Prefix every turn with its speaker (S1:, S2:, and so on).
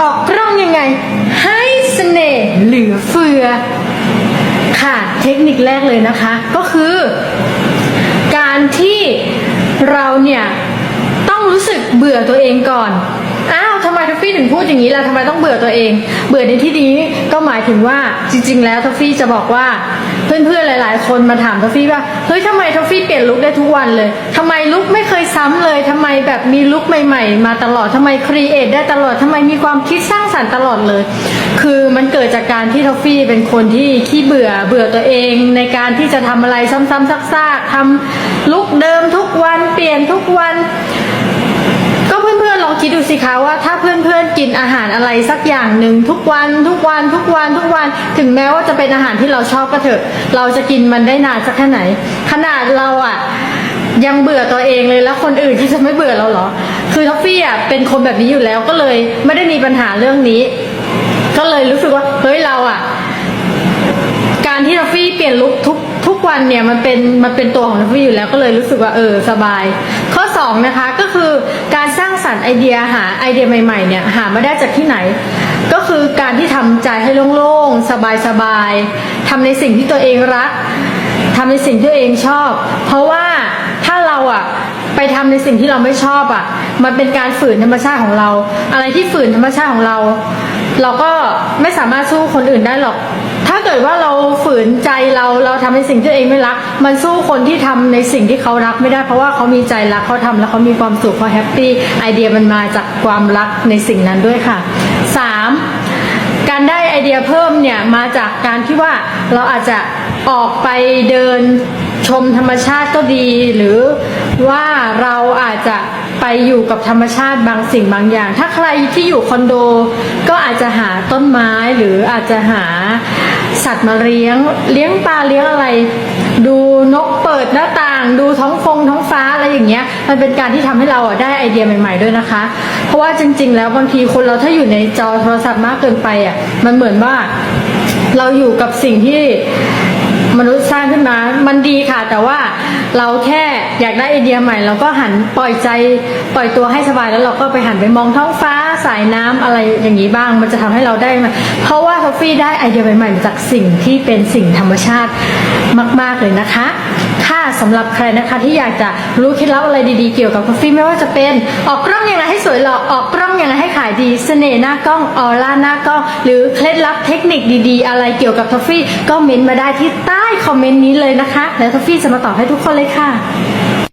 S1: ออกกล้องยังไง ให้เสน่ห์หรือเฟือ ค่ะเทคนิคแรกเลยนะคะ ก็คือ การที่เราเนี่ย ต้องรู้สึกเบื่อตัวเองก่อน ฟฟี่ถึงพูดอย่างนี้ล่ะทำไมต้องเบื่อตัวเอง เบื่อในที่นี้ก็หมายถึงว่าจริง ๆ แล้วทอฟฟี่จะบอกว่าเพื่อนๆหลาย ๆ คนมาถามทอฟฟี่ว่าเฮ้ยทำไมทอฟฟี่เปลี่ยนลุคได้ทุกวันเลยทำไมลุคไม่เคยซ้ำเลยทำไมแบบมีลุคใหม่ ๆ มาตลอดทำไมครีเอทได้ตลอดทำไมมีความคิดสร้างสรรค์ตลอดเลย คือมันเกิดจากการที่ทอฟฟี่เป็นคนที่ขี้เบื่อเบื่อตัวเองในการที่จะทำอะไรซ้ำๆซากๆทำลุคเดิมทุกวันเปลี่ยนทุกวัน ก็เพื่อนๆลองคิดดูสิคะว่าถ้าเพื่อนๆกินอาหารอะไร สักอย่างหนึ่งทุกวันทุกวันทุกวันทุกวัน ถึงแม้ว่าจะเป็นอาหารที่เราชอบก็เถอะ เราจะกินมันได้นานสักแค่ไหน ขนาดเราอะยังเบื่อตัวเองเลยแล้วคนอื่นที่จะไม่เบื่อเราเหรอ คือท็อฟฟี่อะเป็นคนแบบนี้อยู่แล้วก็เลยไม่ได้มีปัญหาเรื่องนี้ ก็เลยรู้สึกว่าเฮ้ยเราอะการที่ทัฟฟี่เปลี่ยนลุคทุกทุกวันเนี่ยมันเป็นมันเป็นตัวของทัฟฟี่อยู่แล้วก็เลยรู้สึกว่าเออสบายข้อ 2นะคะก็คือการสร้างสรรค์ไอเดียหาไอเดียใหม่ๆเนี่ยหามาได้จากที่ไหน ก็คือการที่ทำใจให้โล่งๆ สบายๆทำในสิ่งที่ตัวเองรักทำในสิ่งที่ตัวเองชอบ เพราะว่าถ้าเราอะไปทำในสิ่งที่เราไม่ชอบอะมันเป็นการฝืนธรรมชาติของเรา อะไรที่ฝืนธรรมชาติของเรา เราก็ไม่สามารถสู้คนอื่นได้หรอก ถ้าเกิดว่าเราฝืนใจเราเราทำในสิ่งที่ตัวเองไม่รัก มันสู้คนที่ทำในสิ่งที่เขารักไม่ได้เพราะว่าเขามีใจรักเขาทำแล้วเขามีความสุขเขาแฮปปี้ไอเดียมันมาจากความรักในสิ่งนั้นด้วยค่ะสามการได้ไอเดียเพิ่มเนี่ยมาจากการที่ว่าเราอาจจะออกไปเดินชมธรรมชาติก็ดี หรือว่าเราอาจจะไปอยู่กับธรรมชาติบางสิ่งบางอย่าง ถ้าใครที่อยู่คอนโด ก็อาจจะหาต้นไม้หรืออาจจะหา สัตว์มาเลี้ยง เลี้ยงปลาเลี้ยงอะไร ดูนกเปิดหน้าต่าง ดูท้องฟงท้องฟ้าอะไรอย่างเงี้ย มันเป็นการที่ทำให้เราอะได้ไอเดียใหม่ ๆด้วยนะคะ เพราะว่าจริง ๆ แล้วบางทีคนเราถ้าอยู่ในจอโทรศัพท์มากเกินไปอะมันเหมือนว่าเราอยู่กับสิ่งที่างขึ้นมา มันดีค่ะ แต่ว่าเราแค่อยากได้ไอเดียใหม่ เราก็หันปล่อยใจปล่อยตัวให้สบายแล้วเราก็ไปหันไปมองท้องฟ้าสายน้ำอะไรอย่างนี้บ้าง มันจะทำให้เราได้มาเพราะว่าทอฟฟี่ได้ไอเดียใหม่ๆจากสิ่งที่เป็นสิ่งธรรมชาติมาก ๆเลยนะคะค่ะสำหรับใครนะคะที่อยากจะรู้เคล็ดลับอะไรดีๆเกี่ยวกับ Coffee ไม่ว่าจะเป็นออกกล้องยังไงให้สวยหล่อออกกล้องยังไงให้ขายดีเสน่ห์หน้ากล้องออร่าหน้ากล้อง หรือเคล็ดลับเทคนิคดีๆ อะไรเกี่ยวกับ Coffee ก็เม้นต์มาได้ที่ใต้ คอมเมนต์นี้เลยนะคะ แล้วทัฟฟี่จะมาตอบให้ทุกคนเลยค่ะ